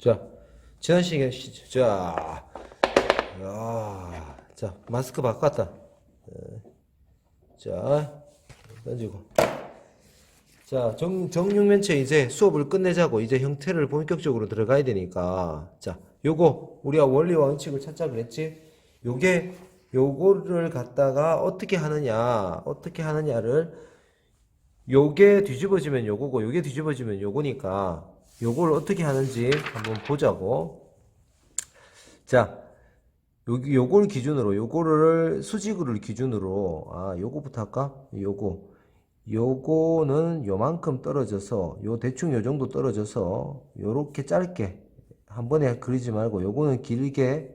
자, 지난 시간에, 시- 자, 야, 자, 마스크 바꿨다. 어, 자, 던지고. 자, 정, 정육면체 이제 수업을 끝내자고 이제 형태를 본격적으로 들어가야 되니까. 자, 요거, 우리가 원리와 원칙을 찾자 그랬지? 요게, 요거를 갖다가 어떻게 하느냐, 어떻게 하느냐를 요게 뒤집어지면 요거고 요게 뒤집어지면 요거니까 요걸 어떻게 하는지 한번 보자고. 자, 여기 요걸 기준으로 요거를 수직을 기준으로 아 요거부터 할까? 요거 요거는 요만큼 떨어져서 요 대충 요 정도 떨어져서 요렇게 짧게 한 번에 그리지 말고 요거는 길게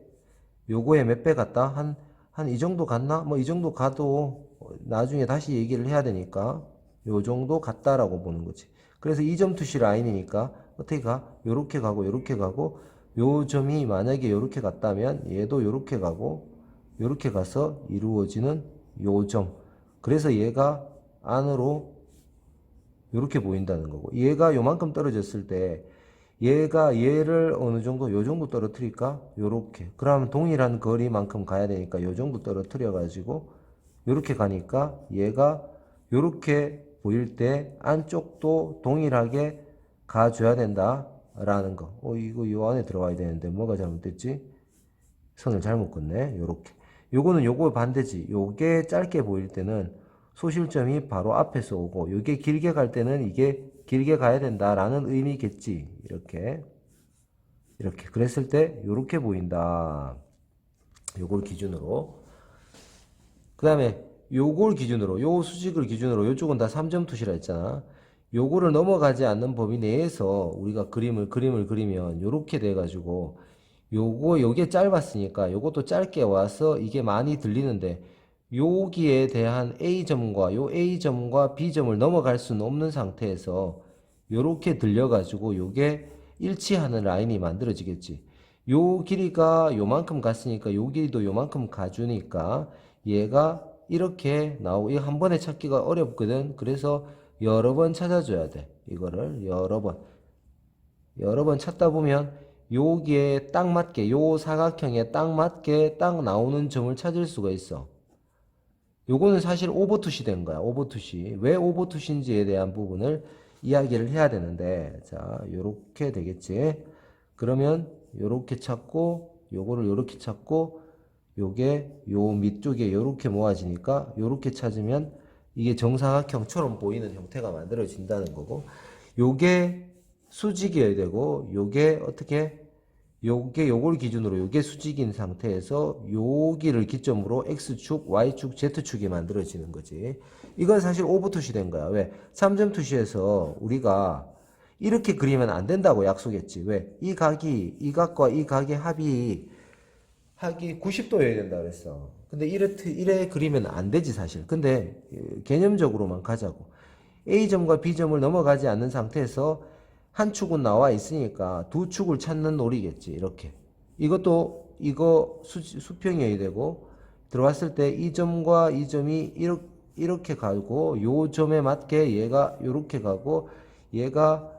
요거에 몇배 같다? 한 한 이 정도 갔나? 뭐 이 정도 가도 나중에 다시 얘기를 해야 되니까 요 정도 같다라고 보는 거지. 그래서 이점 투시 라인이니까 어떻게 가? 요렇게 가고 요렇게 가고 요 점이 만약에 요렇게 갔다면 얘도 요렇게 가고 요렇게 가서 이루어지는 요 점. 그래서 얘가 안으로 요렇게 보인다는 거고 얘가 요만큼 떨어졌을 때 얘가 얘를 어느 정도 요 정도 떨어뜨릴까? 요렇게. 그러면 동일한 거리만큼 가야 되니까 요 정도 떨어뜨려 가지고 요렇게 가니까 얘가 요렇게 보일 때 안쪽도 동일하게 가줘야 된다라는 거. 어, 이거 요 안에 들어가야 되는데 뭐가 잘못됐지? 선을 잘못 긋네. 요렇게. 요거는 요거 반대지. 요게 짧게 보일 때는 소실점이 바로 앞에서 오고 요게 길게 갈 때는 이게 길게 가야 된다라는 의미겠지. 이렇게. 이렇게. 그랬을 때 요렇게 보인다. 요걸 기준으로. 그 다음에 요걸 기준으로 요 수직을 기준으로 요쪽은 다 3점 투시라 했잖아. 요거를 넘어가지 않는 범위 내에서 우리가 그림을 그림을 그리면 요렇게 돼 가지고 요거 요게 짧았으니까 요것도 짧게 와서 이게 많이 들리는데 여기에 대한 A점과 요 A점과 B점을 넘어갈 수는 없는 상태에서 요렇게 들려 가지고 요게 일치하는 라인이 만들어지겠지. 요 길이가 요만큼 갔으니까 요 길이도 요만큼 가주니까 얘가 이렇게 나오고 이거 한 번에 찾기가 어렵거든. 그래서 여러 번 찾아줘야 돼. 이거를 여러 번 여러 번 찾다 보면 여기에 딱 맞게 요 사각형에 딱 맞게 딱 나오는 점을 찾을 수가 있어. 요거는 사실 오버투시 된 거야. 오버투시. 왜 오버투시인지에 대한 부분을 이야기를 해야 되는데 자, 요렇게 되겠지. 그러면 요렇게 찾고 요거를 요렇게 찾고 요게 요 밑쪽에 요렇게 모아지니까 요렇게 찾으면 이게 정사각형처럼 보이는 형태가 만들어진다는 거고 요게 수직이어야 되고 요게 어떻게 요게 요걸 기준으로 요게 수직인 상태에서 여기를 기점으로 x축, y축, z축이 만들어지는 거지. 이건 사실 오버투시 된 거야. 왜? 3점 투시에서 우리가 이렇게 그리면 안 된다고 약속했지. 왜? 이 각이 이 각과 이 각의 합이 하기 90도여야 된다 그랬어. 근데 이래, 이래 그리면 안 되지, 사실. 근데 어, 개념적으로만 가자고. A점과 B점을 넘어가지 않는 상태에서 한 축은 나와 있으니까 두 축을 찾는 놀이겠지, 이렇게. 이것도, 이거 수, 수평이어야 되고, 들어왔을 때 이 점과 이 점이 이렇게, 이렇게 가고, 요 점에 맞게 얘가 이렇게 가고, 얘가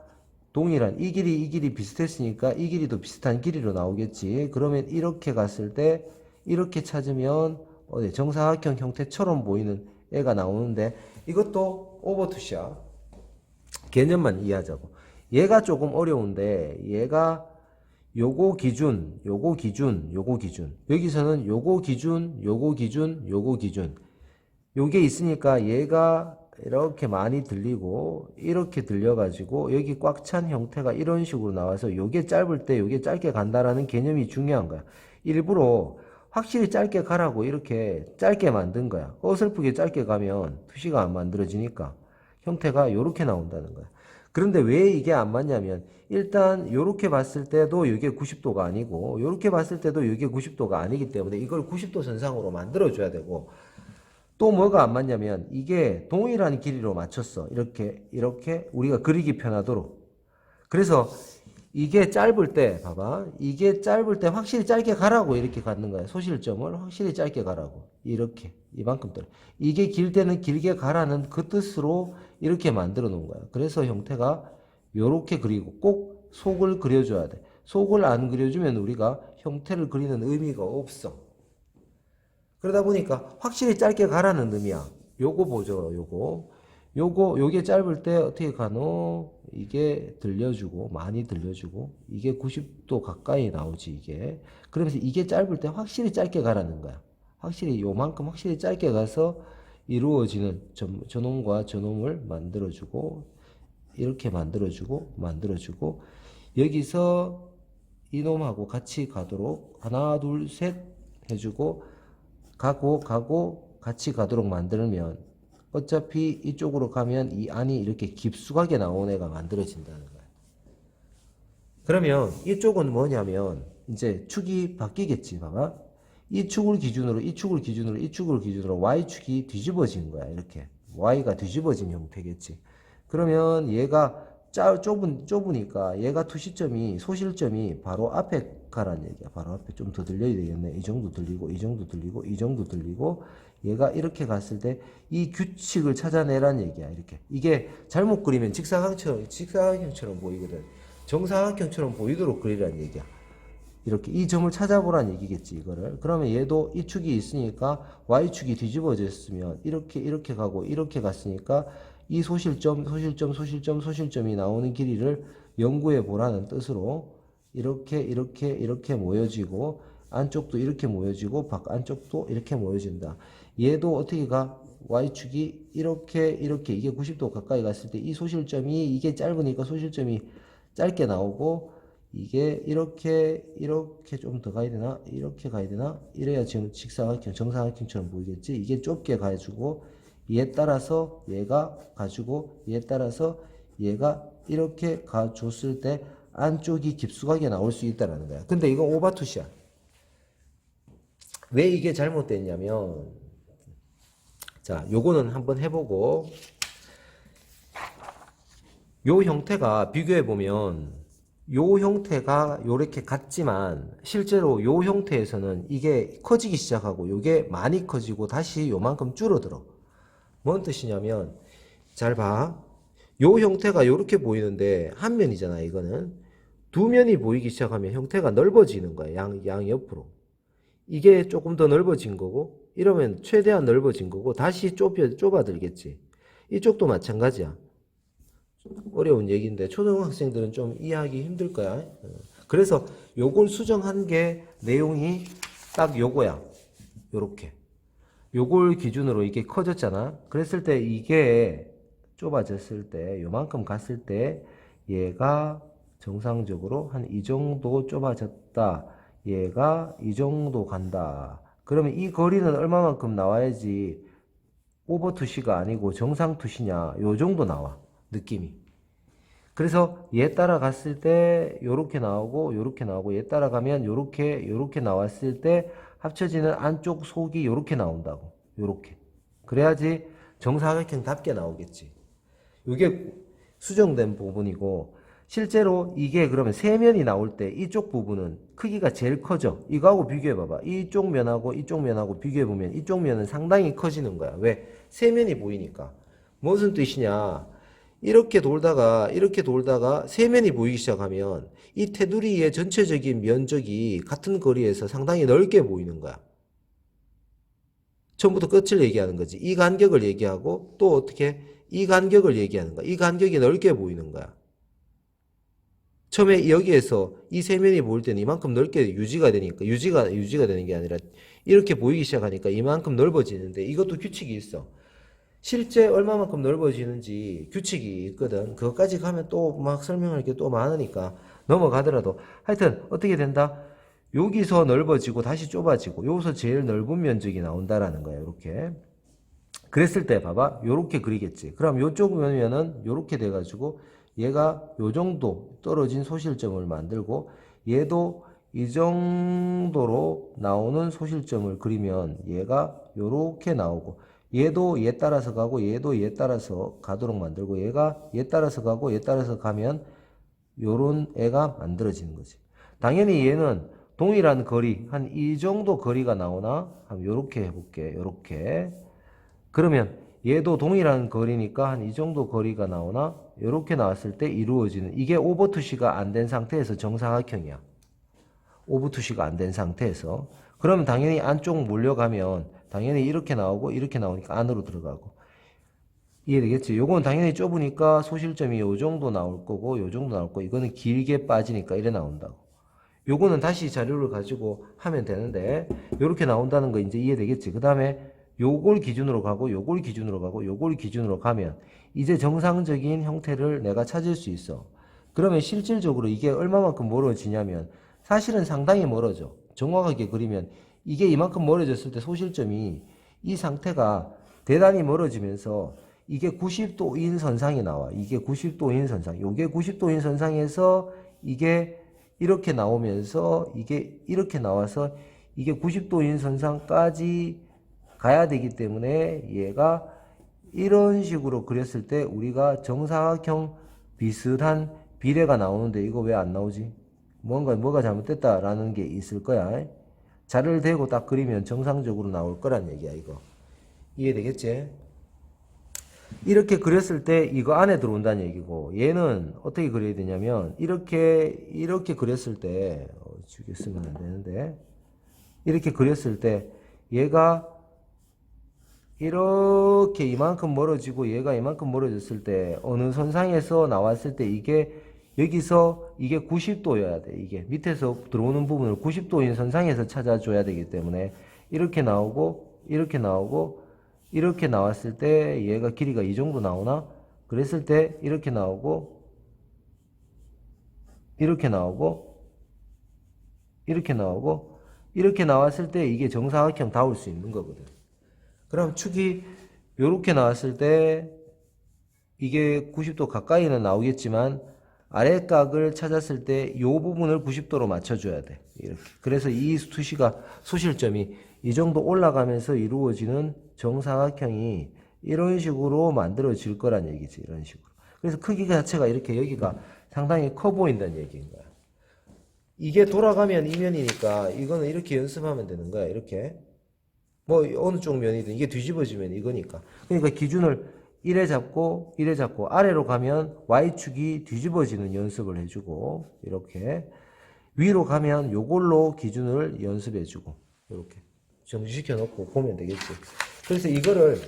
동일한 이 길이 이 길이 비슷했으니까 이 길이도 비슷한 길이로 나오겠지. 그러면 이렇게 갔을 때 이렇게 찾으면 어디 정사각형 형태처럼 보이는 애가 나오는데 이것도 오버투시야. 개념만 이해하자고. 얘가 조금 어려운데 얘가 요거 기준, 요거 기준, 요거 기준. 여기서는 요거 기준, 요거 기준, 요거 기준. 요게 있으니까 얘가 이렇게 많이 들리고 이렇게 들려가지고 여기 꽉 찬 형태가 이런 식으로 나와서 요게 짧을 때 요게 짧게 간다라는 개념이 중요한 거야. 일부러 확실히 짧게 가라고 이렇게 짧게 만든 거야. 어설프게 짧게 가면 투시가 안 만들어지니까 형태가 요렇게 나온다는 거야. 그런데 왜 이게 안 맞냐면 일단 요렇게 봤을 때도 이게 90도가 아니고 요렇게 봤을 때도 이게 90도가 아니기 때문에 이걸 90도 선상으로 만들어 줘야 되고 또 뭐가 안 맞냐면 이게 동일한 길이로 맞췄어. 이렇게 이렇게 우리가 그리기 편하도록. 그래서 이게 짧을 때 봐봐. 이게 짧을 때 확실히 짧게 가라고 이렇게 갖는 거야. 소실점을 확실히 짧게 가라고. 이렇게 이만큼 떨어. 이게 길 때는 길게 가라는 그 뜻으로 이렇게 만들어 놓은 거야. 그래서 형태가 요렇게 그리고 꼭 속을 그려줘야 돼. 속을 안 그려주면 우리가 형태를 그리는 의미가 없어. 그러다 보니까 확실히 짧게 가라는 의미야. 요거 보죠, 요거. 요거, 요게 짧을 때 어떻게 가노? 이게 들려주고, 많이 들려주고, 이게 90도 가까이 나오지, 이게. 그러면서 이게 짧을 때 확실히 짧게 가라는 거야. 확실히 요만큼 확실히 짧게 가서 이루어지는 전, 저놈과 저놈을 만들어주고, 이렇게 만들어주고, 만들어주고, 여기서 이놈하고 같이 가도록 하나, 둘, 셋 해주고, 가고, 가고, 같이 가도록 만들면 어차피 이쪽으로 가면 이 안이 이렇게 깊숙하게 나온 애가 만들어진다는 거야. 그러면 이쪽은 뭐냐면 이제 축이 바뀌겠지, 봐봐. 이 축을 기준으로, 이 축을 기준으로, 이 축을 기준으로 Y축이 뒤집어진 거야, 이렇게. Y가 뒤집어진 형태겠지. 그러면 얘가 짜, 좁은, 좁으니까 얘가 투시점이, 소실점이 바로 앞에 가란 얘기야. 바로 앞에 좀 더 들려야 되겠네. 이 정도 들리고, 이 정도 들리고, 이 정도 들리고, 얘가 이렇게 갔을 때 이 규칙을 찾아내란 얘기야. 이렇게. 이게 잘못 그리면 직사각형처럼, 직사각형처럼 보이거든. 정사각형처럼 보이도록 그리란 얘기야. 이렇게 이 점을 찾아보란 얘기겠지 이거를 그러면 얘도 이 축이 있으니까 y축이 뒤집어졌으면 이렇게 이렇게 가고 이렇게 갔으니까 이 소실점 소실점 소실점 소실점이 나오는 길이를 연구해 보라는 뜻으로 이렇게 이렇게 이렇게 모여지고 안쪽도 이렇게 모여지고 밖 안쪽도 이렇게 모여진다. 얘도 어떻게 가? y축이 이렇게 이렇게. 이게 90도 가까이 갔을 때 이 소실점이 이게 짧으니까 소실점이 짧게 나오고 이게 이렇게 이렇게 좀 더 가야 되나? 이렇게 가야 되나? 이래야 지금 직사각형 정사각형처럼 보이겠지? 이게 좁게 가지고 얘 따라서 얘가 가지고 얘 따라서 얘가 이렇게 가줬을 때 안쪽이 깊숙하게 나올 수 있다라는 거야 근데 이건 오바투시야 왜 이게 잘못됐냐면 자 요거는 한번 해보고 요 형태가 비교해 보면 요 형태가 요렇게 같지만 실제로 요 형태에서는 이게 커지기 시작하고 요게 많이 커지고 다시 요만큼 줄어들어. 뭔 뜻이냐면 잘 봐. 요 형태가 요렇게 보이는데 한 면이잖아 이거는. 두 면이 보이기 시작하면 형태가 넓어지는 거야. 양, 양 옆으로. 이게 조금 더 넓어진 거고 이러면 최대한 넓어진 거고 다시 좁혀, 좁아들겠지. 이쪽도 마찬가지야. 어려운 얘기인데 초등학생들은 좀 이해하기 힘들 거야. 어. 그래서 요걸 수정한 게 내용이 딱 요거야. 요렇게. 요걸 기준으로 이게 커졌잖아. 그랬을 때 이게 좁아졌을 때 요만큼 갔을 때 얘가 정상적으로 한 이 정도 좁아졌다. 얘가 이 정도 간다. 그러면 이 거리는 얼마만큼 나와야지 오버 투시가 아니고 정상 투시냐. 요 정도 나와. 느낌이. 그래서 얘 따라갔을 때 요렇게 나오고 요렇게 나오고 얘 따라가면 요렇게 요렇게 나왔을 때 합쳐지는 안쪽 속이 요렇게 나온다고. 요렇게. 그래야지 정사각형답게 나오겠지. 이게 수정된 부분이고 실제로 이게 그러면 세 면이 나올 때 이쪽 부분은 크기가 제일 커져. 이거하고 비교해 봐봐. 이쪽 면하고 이쪽 면하고 비교해 보면 이쪽 면은 상당히 커지는 거야. 왜? 세 면이 보이니까. 무슨 뜻이냐? 이렇게 돌다가 이렇게 돌다가 세면이 보이기 시작하면 이 테두리의 전체적인 면적이 같은 거리에서 상당히 넓게 보이는 거야. 처음부터 끝을 얘기하는 거지. 이 간격을 얘기하고 또 어떻게 이 간격을 얘기하는 거야. 이 간격이 넓게 보이는 거야. 처음에 여기에서 이 세면이 보일 때는 이만큼 넓게 유지가 되니까 유지가 유지가 되는 게 아니라 이렇게 보이기 시작하니까 이만큼 넓어지는데 이것도 규칙이 있어. 실제 얼마만큼 넓어지는지 규칙이 있거든. 그것까지 가면 또 막 설명할 게 또 많으니까 넘어가더라도 하여튼 어떻게 된다? 여기서 넓어지고 다시 좁아지고 여기서 제일 넓은 면적이 나온다라는 거야. 이렇게. 그랬을 때 봐봐. 요렇게 그리겠지. 그럼 요쪽 면면은 요렇게 돼 가지고 얘가 요 정도 떨어진 소실점을 만들고 얘도 이 정도로 나오는 소실점을 그리면 얘가 요렇게 나오고 얘도 얘 따라서 가고 얘도 얘 따라서 가도록 만들고 얘가 얘 따라서 가고 얘 따라서 가면 요런 애가 만들어지는 거지. 당연히 얘는 동일한 거리 한 이 정도 거리가 나오나 한번 요렇게 해볼게. 요렇게. 그러면 얘도 동일한 거리니까 한 이 정도 거리가 나오나 이렇게 나왔을 때 이루어지는 이게 오버투시가 안 된 상태에서 정사각형이야. 오버투시가 안 된 상태에서 그러면 당연히 안쪽 몰려가면 당연히 이렇게 나오고 이렇게 나오니까 안으로 들어가고 이해되겠지? 요건 당연히 좁으니까 소실점이 요 정도 나올 거고 요 정도 나올 거고 이거는 길게 빠지니까 이래 나온다고. 요거는 다시 자료를 가지고 하면 되는데 요렇게 나온다는 거 이제 이해되겠지? 그 다음에 요걸 기준으로 가고 요걸 기준으로 가고 요걸 기준으로 가면 이제 정상적인 형태를 내가 찾을 수 있어. 그러면 실질적으로 이게 얼마만큼 멀어지냐면 사실은 상당히 멀어져. 정확하게 그리면 이게 이만큼 멀어졌을 때 소실점이 이 상태가 대단히 멀어지면서 이게 90도인 선상이 나와. 이게 90도인 선상. 요게 90도인 선상에서 이게 이렇게 나오면서 이게 이렇게 나와서 이게 90도인 선상까지 가야 되기 때문에 얘가 이런 식으로 그렸을 때 우리가 정사각형 비슷한 비례가 나오는데 이거 왜 안 나오지? 뭔가 뭐가 잘못됐다라는 게 있을 거야. 자를 대고 딱 그리면 정상적으로 나올 거란 얘기야 이거. 이해되겠지? 이렇게 그렸을 때 이거 안에 들어온다는 얘기고 얘는 어떻게 그려야 되냐면 이렇게 이렇게 그렸을 때 어, 죽여 쓰면 안 되는데 이렇게 그렸을 때 얘가 이렇게 이만큼 멀어지고 얘가 이만큼 멀어졌을 때 어느 선상에서 나왔을 때 이게 여기서 이게 90도여야 돼. 이게 밑에서 들어오는 부분을 90도인 선상에서 찾아줘야 되기 때문에 이렇게 나오고 이렇게 나오고 이렇게 나왔을 때 얘가 길이가 이 정도 나오나? 그랬을 때 이렇게 나오고 이렇게 나오고 이렇게 나오고 이렇게 나왔을 때 이게 정사각형 닿을 수 있는 거거든. 그럼 축이 요렇게 나왔을 때 이게 90도 가까이는 나오겠지만 아래각을 찾았을 때 이 부분을 90도로 맞춰줘야 돼. 이렇게. 그래서 이 투시가 소실점이 이 정도 올라가면서 이루어지는 정사각형이 이런 식으로 만들어질 거란 얘기지. 이런 식으로. 그래서 크기 자체가 이렇게 여기가 상당히 커 보인다는 얘기인 거야. 이게 돌아가면 이 면이니까 이거는 이렇게 연습하면 되는 거야. 이렇게. 뭐 어느 쪽 면이든 이게 뒤집어지면 이거니까. 그러니까 기준을 이래 잡고 이래 잡고 아래로 가면 y축이 뒤집어지는 연습을 해주고 이렇게 위로 가면 요걸로 기준을 연습해주고 이렇게 정지시켜 놓고 보면 되겠지. 그래서 이거를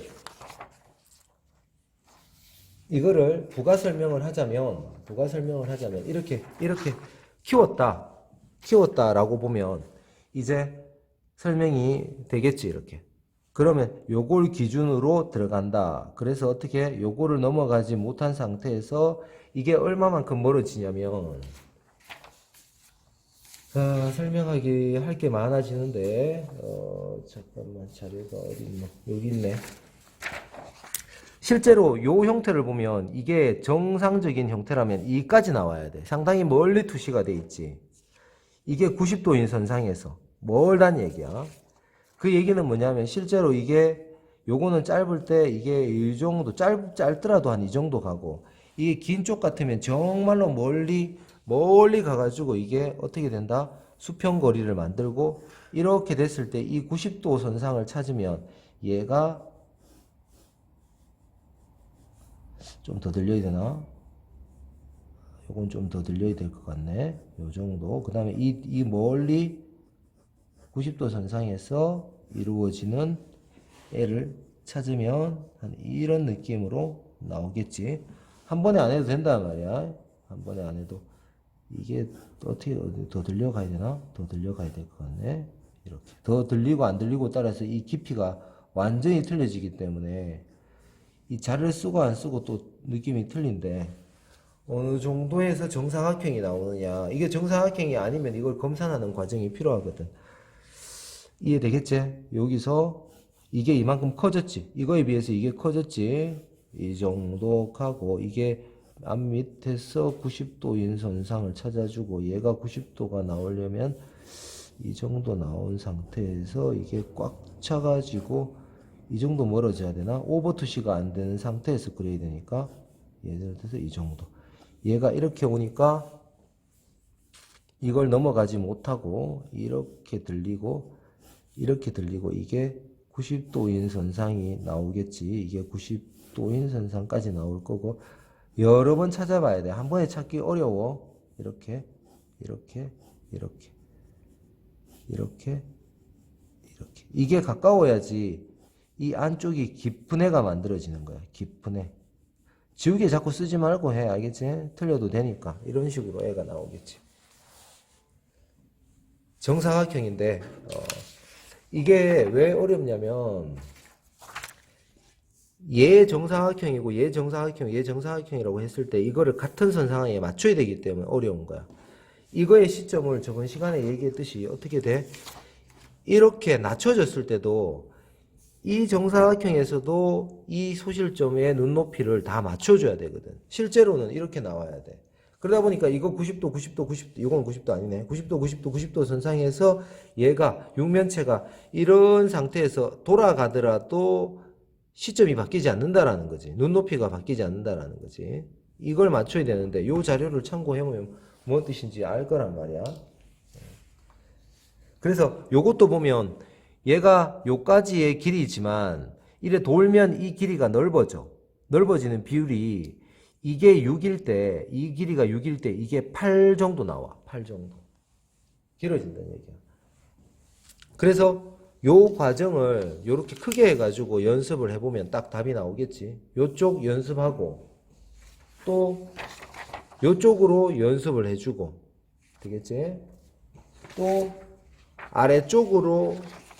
이거를 부가 설명을 하자면 부가 설명을 하자면 이렇게 이렇게 키웠다 키웠다 라고 보면 이제 설명이 되겠지 이렇게 그러면 요걸 기준으로 들어간다 그래서 어떻게 요거를 넘어가지 못한 상태에서 이게 얼마만큼 멀어지냐면 아, 설명하기 할 게 많아지는데 어 잠깐만 자료가 어디 있나 여기 있네 실제로 요 형태를 보면 이게 정상적인 형태라면 이까지 나와야 돼. 상당히 멀리 투시가 돼 있지. 이게 90도인 선상에서 멀단 얘기야. 그 얘기는 뭐냐면 실제로 이게 요거는 짧을 때 이게 이 정도 짧 짧더라도 한 이 정도 가고 이게 긴 쪽 같으면 정말로 멀리 멀리 가가지고 이게 어떻게 된다? 수평 거리를 만들고 이렇게 됐을 때 이 90도 선상을 찾으면 얘가 좀더 들려야 되나? 요건 좀더 들려야 될 것 같네. 요 정도. 그 다음에 이, 이 멀리 90도 선상에서 이루어지는 애를 찾으면 한 이런 느낌으로 나오겠지. 한 번에 안 해도 된단 말이야. 한 번에 안 해도. 이게 어떻게 더 들려가야 되나? 더 들려가야 될 것 같네. 이렇게. 더 들리고 안 들리고 따라서 이 깊이가 완전히 틀려지기 때문에 이 자를 쓰고 안 쓰고 또 느낌이 틀린데 어느 정도에서 정사각형이 나오느냐 이게 정사각형이 아니면 이걸 검산하는 과정이 필요하거든 이해되겠지? 여기서 이게 이만큼 커졌지 이거에 비해서 이게 커졌지 이 정도 하고 이게 앞 밑에서 90도인 선상을 찾아주고 얘가 90도가 나오려면 이 정도 나온 상태에서 이게 꽉 차가지고 이 정도 멀어져야 되나? 오버투시가 안 되는 상태에서 그려야 되니까 예를 들어서 이 정도. 얘가 이렇게 오니까 이걸 넘어가지 못하고 이렇게 들리고 이렇게 들리고 이게 90도인 선상이 나오겠지. 이게 90도인 선상까지 나올 거고 여러 번 찾아봐야 돼. 한 번에 찾기 어려워. 이렇게 이렇게 이렇게 이렇게 이렇게 이게 가까워야지 이 안쪽이 깊은 애가 만들어지는 거야. 깊은 애. 지우개 자꾸 쓰지 말고 해. 알겠지? 틀려도 되니까. 이런 식으로 애가 나오겠지. 정사각형인데 어, 이게 왜 어렵냐면 얘 정사각형이고 얘 정사각형, 얘 정사각형이라고 했을 때 이거를 같은 선상에 맞춰야 되기 때문에 어려운 거야. 이거의 시점을 저번 시간에 얘기했듯이 어떻게 돼? 이렇게 낮춰졌을 때도 이 정사각형에서도 이 소실점의 눈높이를 다 맞춰줘야 되거든. 실제로는 이렇게 나와야 돼. 그러다 보니까 이거 90도, 90도, 90도, 이건 90도 아니네. 90도, 90도, 90도 선상에서 얘가 육면체가 이런 상태에서 돌아가더라도 시점이 바뀌지 않는다라는 거지. 눈높이가 바뀌지 않는다라는 거지. 이걸 맞춰야 되는데 요 자료를 참고해보면 뭔 뜻인지 알 거란 말이야. 그래서 요것도 보면 얘가 요까지의 길이지만 이래 돌면 이 길이가 넓어져. 넓어지는 비율이 이게 6일 때, 이 길이가 6일 때 이게 8 정도 나와. 8 정도. 길어진다는 얘기야. 그래서 요 과정을 요렇게 크게 해가지고 연습을 해보면 딱 답이 나오겠지. 요쪽 연습하고 또 요쪽으로 연습을 해주고 되겠지? 또 아래쪽으로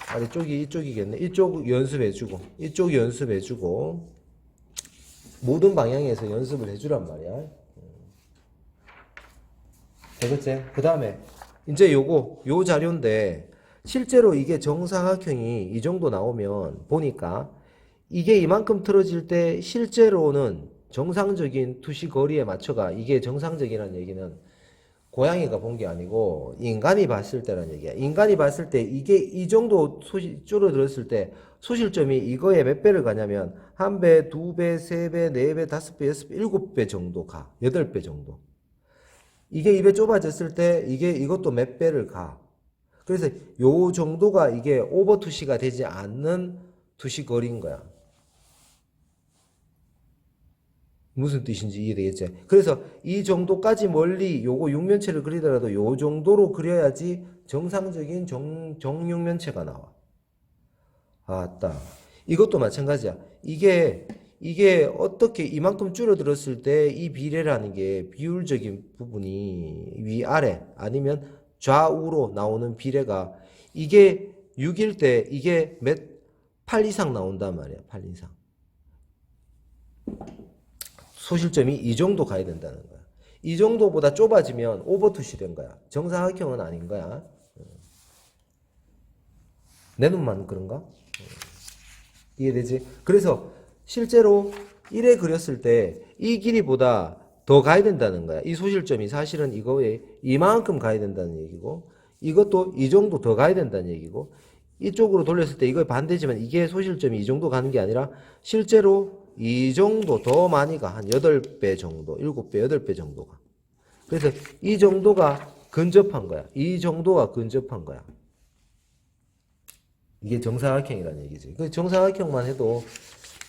아래쪽이 이쪽이겠네. 이쪽 연습해주고 이쪽 연습해주고 모든 방향에서 연습을 해주란 말이야. 되겠지? 그 다음에 이제 요거 요 자료인데 실제로 이게 정사각형이 이 정도 나오면 보니까 이게 이만큼 틀어질 때 실제로는 정상적인 투시 거리에 맞춰가 이게 정상적이라는 얘기는 고양이가 본 게 아니고 인간이 봤을 때라는 얘기야. 인간이 봤을 때 이게 이 정도 소실 줄어들었을 때 소실점이 이거에 몇 배를 가냐면 한 배, 두 배, 세 배, 네 배, 다섯 배, 여섯 배, 일곱 배 정도 가. 여덟 배 정도. 이게 입에 좁아졌을 때 이게 이것도 몇 배를 가. 그래서 요 정도가 이게 오버 투시가 되지 않는 투시 거리인 거야. 무슨 뜻인지 이해되겠지? 그래서 이 정도까지 멀리 요거 육면체를 그리더라도 요 정도로 그려야지 정상적인 정, 정육면체가 나와. 아따. 이것도 마찬가지야. 이게, 이게 어떻게 이만큼 줄어들었을 때 이 비례라는 게 비율적인 부분이 위아래 아니면 좌우로 나오는 비례가 이게 6일 때 이게 몇, 8 이상 나온단 말이야. 8 이상. 소실점이 이 정도 가야 된다는 거야. 이 정도보다 좁아지면 오버투시 된 거야. 정사각형은 아닌 거야. 내 눈만 그런가? 이해되지? 그래서 실제로 1에 그렸을 때 이 길이보다 더 가야 된다는 거야. 이 소실점이 사실은 이거에 이만큼 가야 된다는 얘기고 이것도 이 정도 더 가야 된다는 얘기고 이쪽으로 돌렸을 때 이거 반대지만 이게 소실점이 이 정도 가는 게 아니라 실제로 이 정도 더 많이 가. 한 8배 정도, 7배, 8배 정도가. 그래서 이 정도가 근접한 거야. 이 정도가 근접한 거야. 이게 정사각형이라는 얘기지. 그 정사각형만 해도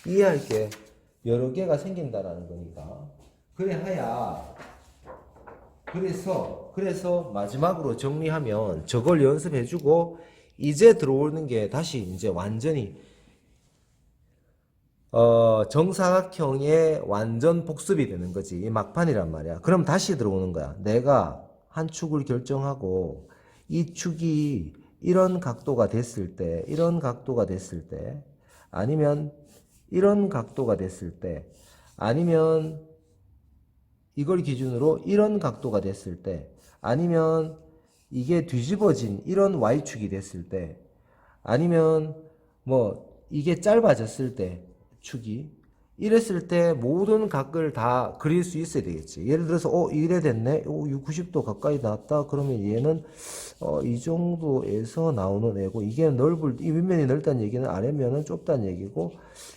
이해할 게 여러 개가 생긴다라는 거니까. 그래 하야. 그래서, 그래서 마지막으로 정리하면 저걸 연습해주고 이제 들어오는 게 다시 이제 완전히 어, 정사각형의 완전 복습이 되는 거지. 이 막판이란 말이야. 그럼 다시 들어오는 거야. 내가 한 축을 결정하고 이 축이 이런 각도가 됐을 때, 이런 각도가 됐을 때, 아니면 이런 각도가 됐을 때, 아니면 이걸 기준으로 이런 각도가 됐을 때, 아니면 이게 뒤집어진 이런 Y축이 됐을 때, 아니면 뭐 이게 짧아졌을 때, 축이 이랬을 때 모든 각을 다 그릴 수 있어야 되겠지. 예를 들어서 어 이래 됐네. 오 90도 가까이 나왔다. 그러면 얘는 어, 이 정도에서 나오는 애고 이게 넓을 이 윗면이 넓다는 얘기는 아래면은 좁다는 얘기고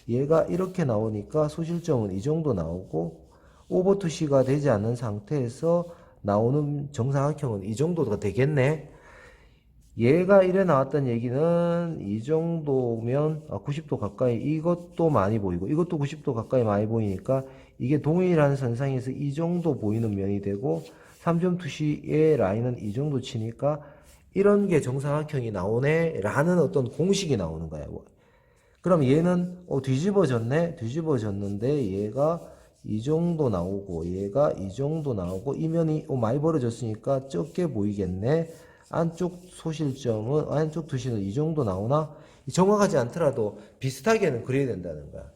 얘가 이렇게 나오니까 소실점은 이 정도 나오고 오버투시가 되지 않는 상태에서 나오는 정사각형은 이 정도가 되겠네. 얘가 이래 나왔다는 얘기는 이 정도면 아, 90도 가까이 이것도 많이 보이고 이것도 90도 가까이 많이 보이니까 이게 동일한 선상에서 이 정도 보이는 면이 되고 3점 투시의 라인은 이 정도 치니까 이런 게 정사각형이 나오네 라는 어떤 공식이 나오는 거야. 그럼 얘는 어, 뒤집어졌네 뒤집어졌는데 얘가 이 정도 나오고 얘가 이 정도 나오고 이 면이 어, 많이 벌어졌으니까 적게 보이겠네 안쪽 소실점은 안쪽 투시는 이 정도 나오나? 정확하지 않더라도 비슷하게는 그려야 된다는 거야.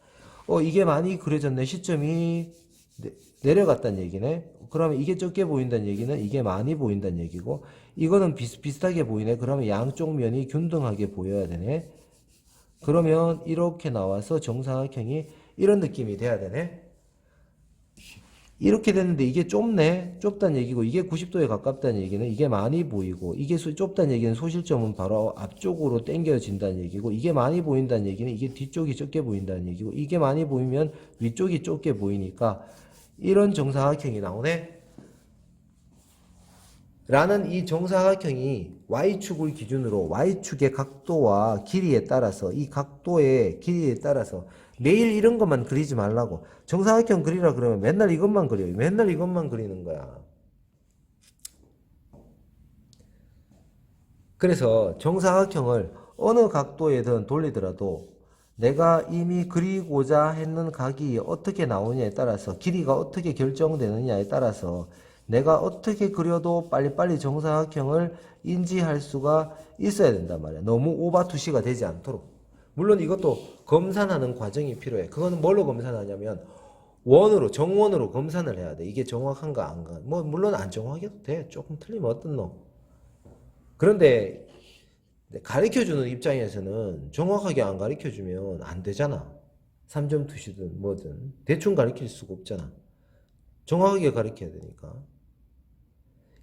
어 이게 많이 그려졌네. 시점이 내- 내려갔다는 얘기네. 그러면 이게 적게 보인다는 얘기는 이게 많이 보인다는 얘기고 이거는 비슷비슷하게 보이네. 그러면 양쪽 면이 균등하게 보여야 되네. 그러면 이렇게 나와서 정사각형이 이런 느낌이 돼야 되네. 이렇게 됐는데 이게 좁네. 좁다는 얘기고 이게 90도에 가깝다는 얘기는 이게 많이 보이고 이게 소- 좁다는 얘기는 소실점은 바로 앞쪽으로 당겨진다는 얘기고 이게 많이 보인다는 얘기는 이게 뒤쪽이 적게 보인다는 얘기고 이게 많이 보이면 위쪽이 좁게 보이니까 이런 정사각형이 나오네. 라는 이 정사각형이 y축을 기준으로 y축의 각도와 길이에 따라서 이 각도의 길이에 따라서 매일 이런 것만 그리지 말라고 정사각형 그리라 그러면 맨날 이것만 그려요 맨날 이것만 그리는 거야 그래서 정사각형을 어느 각도에든 돌리더라도 내가 이미 그리고자 했는 각이 어떻게 나오냐에 따라서 길이가 어떻게 결정되느냐에 따라서 내가 어떻게 그려도 빨리빨리 정사각형을 인지할 수가 있어야 된단 말이야. 너무 오바투시가 되지 않도록. 물론 이것도 검산하는 과정이 필요해. 그거는 뭘로 검산하냐면 원으로 정원으로 검산을 해야 돼. 이게 정확한가 안가. 뭐 물론 안 정확해도 돼. 조금 틀리면 어떤 놈. 그런데 가르쳐 주는 입장에서는 정확하게 안 가르쳐 주면 안 되잖아. 3점 투시든 뭐든 대충 가르칠 수가 없잖아. 정확하게 가르쳐야 되니까.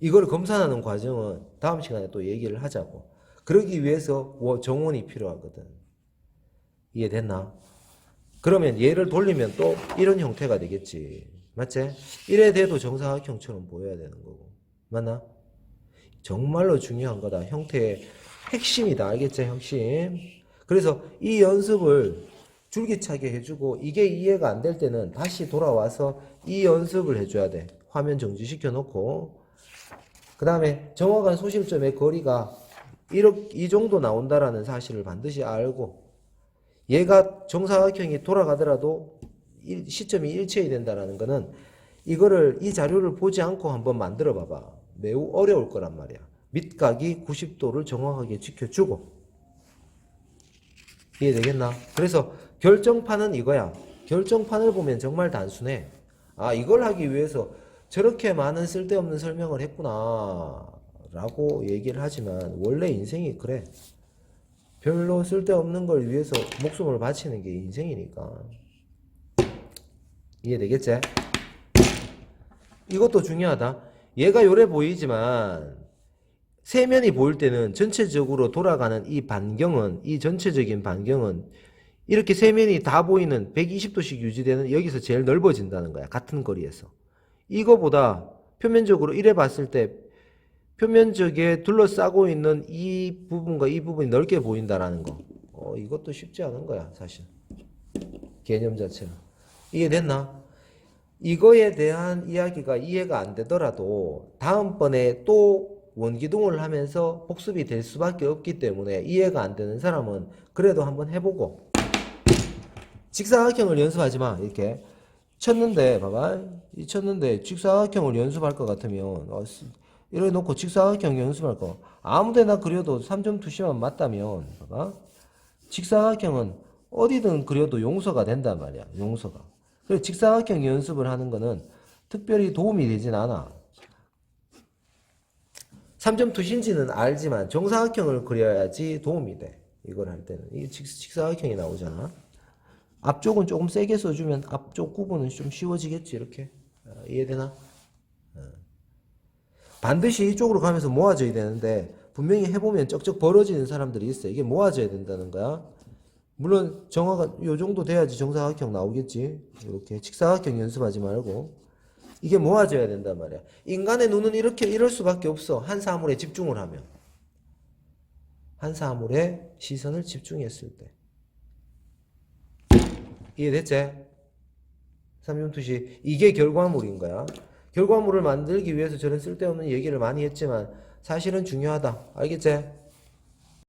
이걸 검산하는 과정은 다음 시간에 또 얘기를 하자고. 그러기 위해서 워- 정원이 필요하거든. 이해됐나? 그러면 얘를 돌리면 또 이런 형태가 되겠지. 맞지? 이래 돼도 정사각형처럼 보여야 되는 거고. 맞나? 정말로 중요한 거다. 형태의 핵심이다. 알겠지? 핵심. 그래서 이 연습을 줄기차게 해주고 이게 이해가 안 될 때는 다시 돌아와서 이 연습을 해줘야 돼. 화면 정지시켜 놓고 그 다음에 정확한 소실점의 거리가 이렇게, 이 정도 나온다라는 사실을 반드시 알고 얘가 정사각형이 돌아가더라도 일- 시점이 일체이 된다라는 거는 이거를 이 자료를 보지 않고 한번 만들어 봐봐. 매우 어려울 거란 말이야. 밑각이 90도를 정확하게 지켜주고 이해되겠나? 그래서 결정판은 이거야. 결정판을 보면 정말 단순해. 아, 이걸 하기 위해서 저렇게 많은 쓸데없는 설명을 했구나. 라고 얘기를 하지만 원래 인생이 그래. 별로 쓸데없는 걸 위해서 목숨을 바치는 게 인생이니까. 이해되겠지? 이것도 중요하다. 얘가 요래 보이지만 세면이 보일 때는 전체적으로 돌아가는 이 반경은 이 전체적인 반경은 이렇게 세면이 다 보이는 120도씩 유지되는 여기서 제일 넓어진다는 거야. 같은 거리에서. 이거보다 표면적으로 이래 봤을 때 표면적에 둘러싸고 있는 이 부분과 이 부분이 넓게 보인다라는 거. 어, 이것도 쉽지 않은 거야, 사실. 개념 자체가. 이해됐나? 이거에 대한 이야기가 이해가 안 되더라도 다음번에 또 원기둥을 하면서 복습이 될 수밖에 없기 때문에 이해가 안 되는 사람은 그래도 한번 해보고 직사각형을 연습하지 마 이렇게 쳤는데 봐봐 이 쳤는데 직사각형을 연습할 것 같으면 이래 놓고 직사각형 연습할 거 아무데나 그려도 3점 투시만 맞다면 봐봐. 직사각형은 어디든 그려도 용서가 된단 말이야 용서가. 그래서 직사각형 연습을 하는 거는 특별히 도움이 되진 않아. 3점 투신지는 알지만 정사각형을 그려야지 도움이 돼. 이걸 할 때는. 이게 직, 직사각형이 나오잖아. 앞쪽은 조금 세게 써주면 앞쪽 구분은 좀 쉬워지겠지 이렇게. 어, 이해되나? 어. 반드시 이쪽으로 가면서 모아져야 되는데 분명히 해보면 쩍쩍 벌어지는 사람들이 있어 이게 모아져야 된다는 거야 물론 정화가 요 정도 돼야지 정사각형 나오겠지 이렇게 직사각형 연습하지 말고 이게 모아져야 된단 말이야 인간의 눈은 이렇게 이럴 수밖에 없어 한 사물에 집중을 하면 한 사물에 시선을 집중했을 때. 이해됐지? 삼중투시 이게 결과물인 거야. 결과물을 만들기 위해서 저런 쓸데없는 얘기를 많이 했지만 사실은 중요하다. 알겠지?